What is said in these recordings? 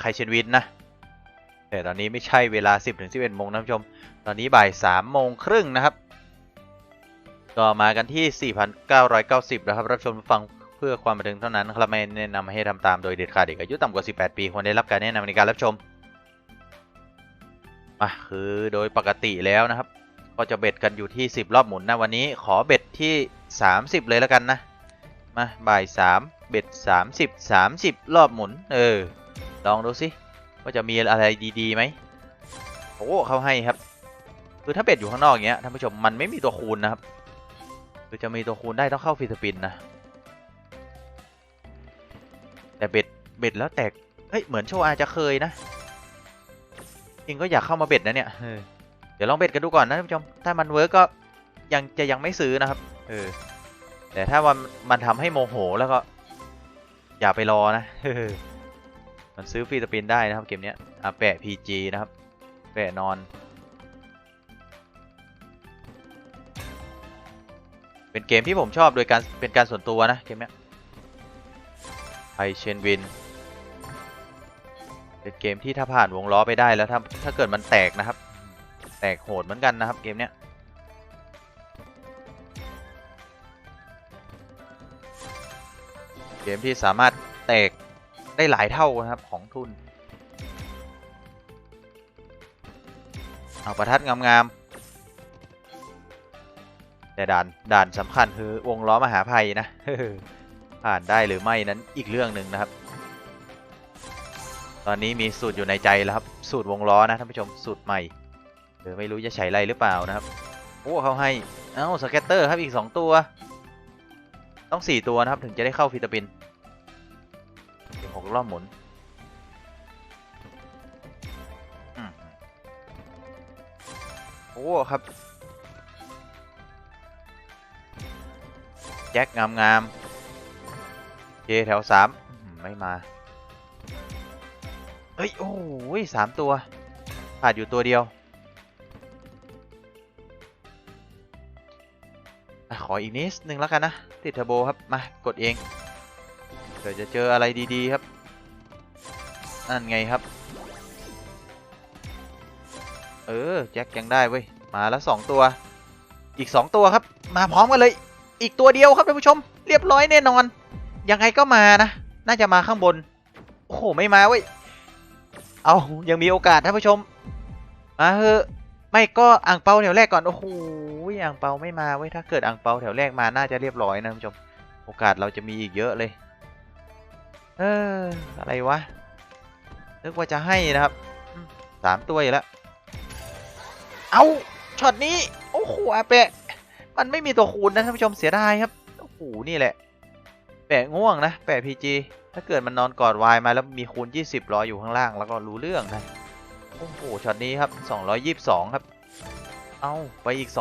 ไคเชนวินนะแต่ตอนนี้ไม่ใช่เวลา 10ถึง11โมงนะท่านผู้ชม ตอนนี้บ่าย3โมงครึ่งนะครับ ก็มากันที่ 4,990 นะครับ รับชมฟังเพื่อความบันเทิงเท่านั้นครับไม่แนะนำให้ทำตามโดยเด็ดขาดเด็กอายุต่ำกว่า 18 ปีควรได้รับการแนะนำในการรับชมมาคือโดยปกติแล้วนะครับ ก็จะเบ็ดกันอยู่ที่ 10 รอบหมุนนะวันนี้ขอเบ็ดที่ 30 เลยแล้วกันนะ มาบ่าย 3 เบ็ด 30 30 รอบหมุน เออ ลองดูสิว่าจะมีอะไรดีๆไหมโอ้เขาให้ครับ คือถ้าเบ็ดอยู่ข้างนอกอย่างเงี้ยท่านผู้ชมมันไม่มีตัวคูณนะครับคือจะมีตัวคูณได้ต้องเข้าฟิสปินนะแต่เบ็ดเบ็ดแล้วแตกเฮ้ยเหมือนโชว์อาจจะเคยนะจริงก็อยากเข้ามาเบ็ดนะเนี่ยเออเดี๋ยวลองเบ็ดกันดูก่อนนะท่านผู้ชมถ้ามันเวิร์กก็ยังจะยังไม่ซื้อนะครับเออแต่ถ้ามันมันทำให้โมโหแล้วก็ อย่าไปรอนะ มันซื้อฟรีสปินได้นะครับเกมนี้อะแปะ PG นะครับ แปะนอน เป็นเกมที่ผมชอบโดยการเป็นการส่วนตัวนะเกมนี้ไอเชนวิน เป็นเกมที่ถ้าผ่านวงล้อไปได้แล้วถ้าถ้าเกิดมันแตกนะครับ แตกโหดเหมือนกันนะครับเกมนี้เกมที่สามารถแตก ได้หลายเท่านะครับของทุน เอาประทัดงามๆ แต่ด่านด่านสำคัญคือวงล้อมหาภัยนะผ่านได้หรือไม่นั้นอีกเรื่องหนึ่งนะครับ ตอนนี้มีสูตรอยู่ในใจแล้วครับ สูตรวงล้อนะท่านผู้ชมสูตรใหม่เดี๋ยวไม่รู้จะใช้ไรหรือเปล่านะครับ โอ้เขาให้ เอ้าสเก็ตเตอร์ครับอีก 2 ตัว ต้อง 4 ตัวนะครับถึงจะได้เข้าฟิตาปิน หกรอบหมุนอืมโอ้ครับ แจ็คงามงามๆเจแถวสามไม่มา เฮ้ย โอ้ยสามตัวขาดอยู่ตัวเดียวอขออีกนิดนึงแล้วกันนะ ติดเทอร์โบครับ มา กดเอง เดี๋ยวจะเจออะไรดีๆครับนั่นไงครับ เออแจ็คยังได้เว้ย มาแล้วสองตัว อีกสองตัวครับ มาพร้อมกันเลย อีกตัวเดียวครับท่านผู้ชม เรียบร้อยแน่นอน ยังไงก็มานะ น่าจะมาข้างบน โอ้โห ไม่มาเว้ย เอายังมีโอกาสท่านผู้ชม มาเถอะไม่ก็อ่างเปาแถวแรกก่อน โอ้โหอ่างเปาไม่มาเว้ย ถ้าเกิดอ่างเปาแถวแรกมา น่าจะเรียบร้อยนะท่านผู้ชม โอกาสเราจะมีอีกเยอะเลย เอออะไรวะนึกว่าจะให้นะครับสามตัวอยู่แล้วเอาช็อตนี้โอ้โหอาแปะมันไม่มีตัวคูณนะท่านผู้ชมเสียดายครับโอ้โหนี่แหละ แปะง่วงนะแปะ PG ถ้าเกิดมันนอนกอดวายมาแล้วมีคูณ 20รออยู่ข้างล่างแล้วก็รู้เรื่องนะโอ้โหช็อตนี้ครับ 222 ครับ เอาไปอีก 216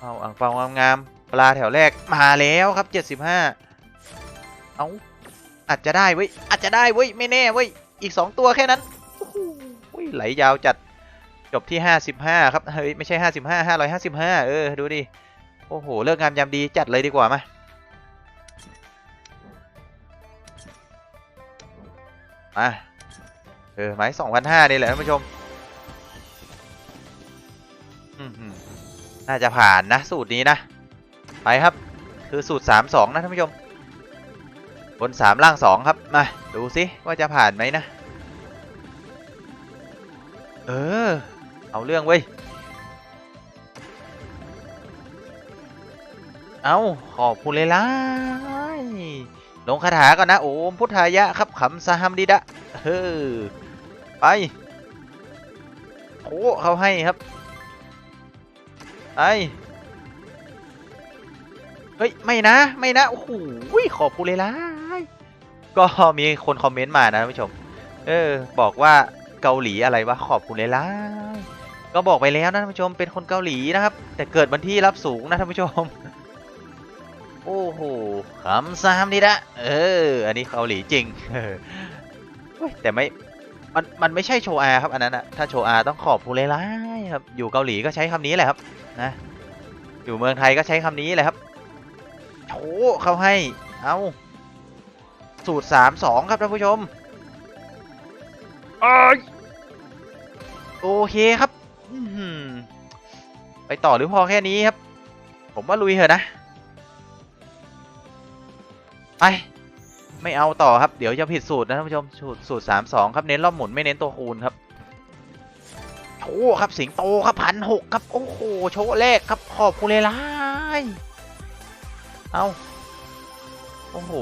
เอาอ่างเปางาม ปลาแถวแรกมาแล้วครับ 75 เอาอาจจะได้เว้ย อาจจะได้เว้ย ไม่แน่เว้ย อีก 2 ตัวแค่นั้นโอ้โหไหลยาวจัด จบที่ 55 ครับ เฮ้ย ไม่ใช่ 55 555 เออ ดูดิ โอ้โห เลิกงามยามดีจัดเลยดีกว่ามามาเออ ไม้สองพันห้านี่แหละท่านผู้ชม น่าจะผ่านนะ สูตรนี้นะ ไปครับ คือสูตรสามสองนะท่านผู้ชม บนสามล่างสองครับ มา ดูสิว่าจะผ่านไหมนะ เออ เอาเรื่องเว้ย เอาขอบคุณเลยล่ะลงคาถาก่อนนะ โอมพุทธายะครับขำสหัมดิดะเฮ้อไปโอ้เขาให้ครับไอ ฮ้ย ไม่นะ ไม่นะ โอ้โหขอบคุณเลยล่ะก็มีคนคอมเมนต์มานะท่านผู้ชม เออ บอกว่าเกาหลีอะไรวะขอบคุณเลยล่ะก็บอกไปแล้วนะท่านผู้ชมเป็นคนเกาหลีนะครับ แต่เกิดวันที่รับสูงนะท่านผู้ชม โอ้โหคำซามนี่ละเออ อันนี้เกาหลีจริงแต่ไม่มันมันไม่ใช่โชอาครับอันนั้นอะถ้าโชอาต้องขอบคุณเลยล่ะครับ อยู่เกาหลีก็ใช้คำนี้แหละครับ นะ อยู่เมืองไทยก็ใช้คำนี้แหละครับ โชเขาให้ เอาสูตรสามสองครับท่านผู้ชมเอ้ยโอเคครับอื้อหือไปต่อหรือพอแค่นี้ครับ ผมว่าลุยเถอะนะ ไปไม่เอาต่อครับ เดี๋ยวจะผิดสูตรนะท่านผู้ชมสูตรสูตรสามสองครับเน้นรอบหมุนไม่เน้นตัวคูณครับโชว์ครับสิงโตครับพันหกครับ โอ้โหโชว์แรกครับขอบคุณเลยล่าย เอาโอ้โห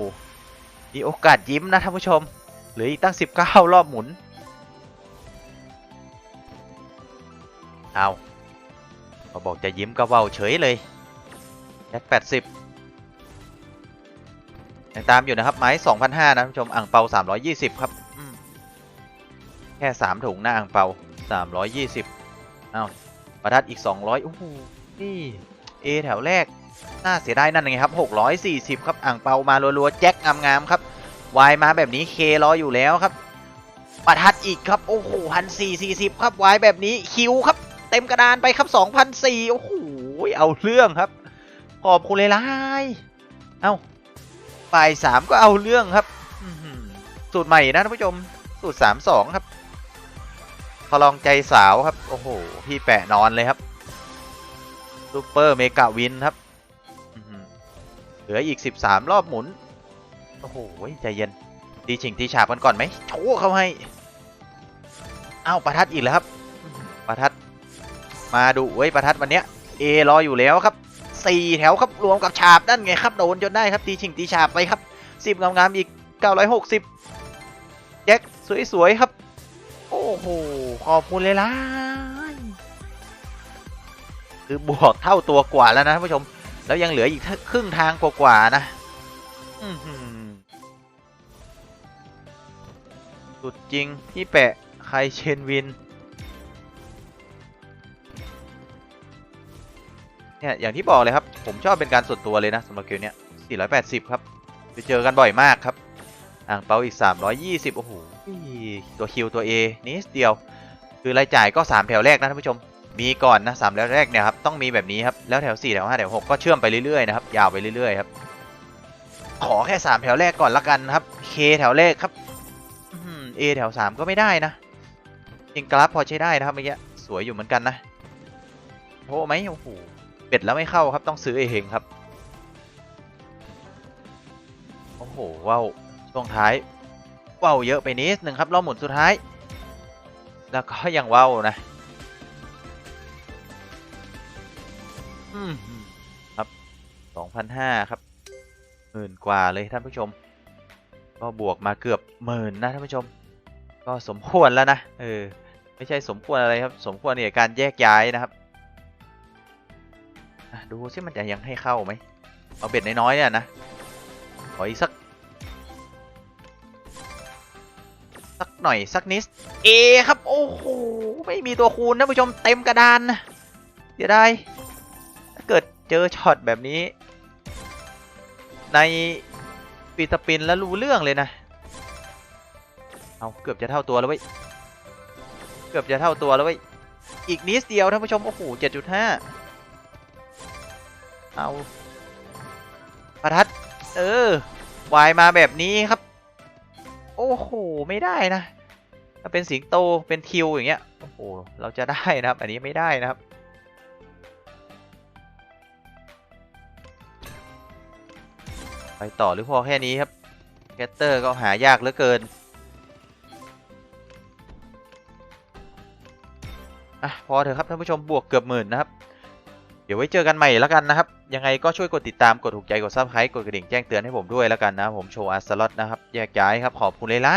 มีโอกาสยิ้มนะท่านผู้ชม เหลืออีกตั้ง 19 รอบหมุน เอาพอบอกจะยิ้มก็เว้าเฉยเลยแจ็ค80ยังตามอยู่นะครับไม้2,500นะท่านผู้ชม อ่างเปา 320 ครับ แค่ 3 ถุงหนะอ่างเปา 320 เอาประทัดอีก 200โอ้โหนี่ A แถวแรก น่าเสียดายนั่นไงครับ640 ครับอ่างเปามารัวๆแจ็คงามๆครับวายมาแบบนี้เครออยู่แล้วครับประทัดอีกครับโอ้โหพันสี่สี่สิบครับวายแบบนี้คิวครับ เต็มกระดานไปครับสองพันสี่โอ้โหเอาเรื่องครับ ขอบคุณเลยล่ายเอ้าฝ่ายสามก็เอาเรื่องครับสูตรใหม่นะท่านผู้ชมสูตรสามสองครับพอลองใจสาวครับ โอ้โห พี่แปะนอนเลยครับซูเปอร์เมกาวินครับ ลืออีก 13 รอบหมุน โอ้โห ใจเย็น ตีชิงตีฉาบกันก่อนไหมโชว์เขาให้ เอาประทัดอีกแล้วครับ ประทัด มาดูเว้ยประทัดวันเนี้ยเอรออยู่แล้วครับสี่แถวครับรวมกับฉาบนั่นไงครับโดนจนได้ครับตีชิงตีฉาบไปครับสิบงามๆอีก960แจ็คสวยๆครับ โอ้โหขอบคุณเลยล่ะคือบวกเท่าตัวกว่าแล้วนะท่านผู้ชม แล้วยังเหลืออีกครึ่งทางกว่าๆนะสุดจริงพี่แปะใครเชนวิน เนี่ย อย่างที่บอกเลยครับ ผมชอบเป็นการส่วนตัวเลยนะสำหรับเกมเนี้ย 480 ครับ ไปเจอกันบ่อยมากครับ อ่างเปาอีก 320 โอ้โห ตัวคิวตัว A นิดเดียว คือรายจ่ายก็ 3 แถวแรกนะท่านผู้ชม มีก่อนนะ3แถวแรกเนี่ยครับต้องมีแบบนี้ครับแล้วแถว4แถว5แถว6ก็เชื่อมไปเรื่อยๆนะครับยาวไปเรื่อยๆครับขอแค่3แถวแรกก่อนละกันครับ K แถวแรกครับเอแถว 3 ก็ไม่ได้นะจริงกราฟพอใช้ได้นะครับเมื่อกี้สวยอยู่เหมือนกันนะโอ้ไหมโอ้โหเป็ดแล้วไม่เข้าครับต้องซื้อเองครับโอ้โหว้าวช่วงท้ายว้าวเยอะไปนิดหนึ่งครับรอบหมุนสุดท้าย แล้วก็ยังว้าวนะ ครับสองพันห้าครับหมื่นกว่าเลยท่านผู้ชม ก็บวกมาเกือบหมื่นนะท่านผู้ชม ก็สมควรแล้วนะเออไม่ใช่สมควรอะไรครับ สมควรเนี่ยการแยกย้ายนะครับดูซิมันจะยังให้เข้าไหมเอาเบ็ดน้อยๆเนี่ยนะขออีกสักสักหน่อยสักนิดเอครับ โอ้โหไม่มีตัวคูณนะผู้ชมเต็มกระดานเดี๋ยวได้ เจอช็อตแบบนี้ ในปีสปินแล้วรู้เรื่องเลยนะ เอาเกือบจะเท่าตัวแล้วเว้ย เกือบจะเท่าตัวแล้วเว้ย อีกนิดเดียวท่านผู้ชม โอ้โหเจ็ดจุดห้าเอาประทัด เออ วายมาแบบนี้ครับ โอ้โห ไม่ได้นะ ถ้าเป็นสิงโต เป็นคิวอย่างเงี้ย โอ้โห เราจะได้นะครับ อันนี้ไม่ได้นะครับ ไปต่อหรือพอแค่นี้ครับแกตเตอร์ก็หายากเหลือเกินอะพอเถอะครับท่านผู้ชมบวกเกือบหมื่นนะครับ เดี๋ยวไว้เจอกันใหม่แล้วกันนะครับ ยังไงก็ช่วยกดติดตามกดถูกใจกดซับสไครต์กดกระดิ่งแจ้งเตือนให้ผมด้วยแล้วกันนะผมโชว์อาร์สล็อตนะครับแยกย้ายครับขอบคุณเลยล่ะ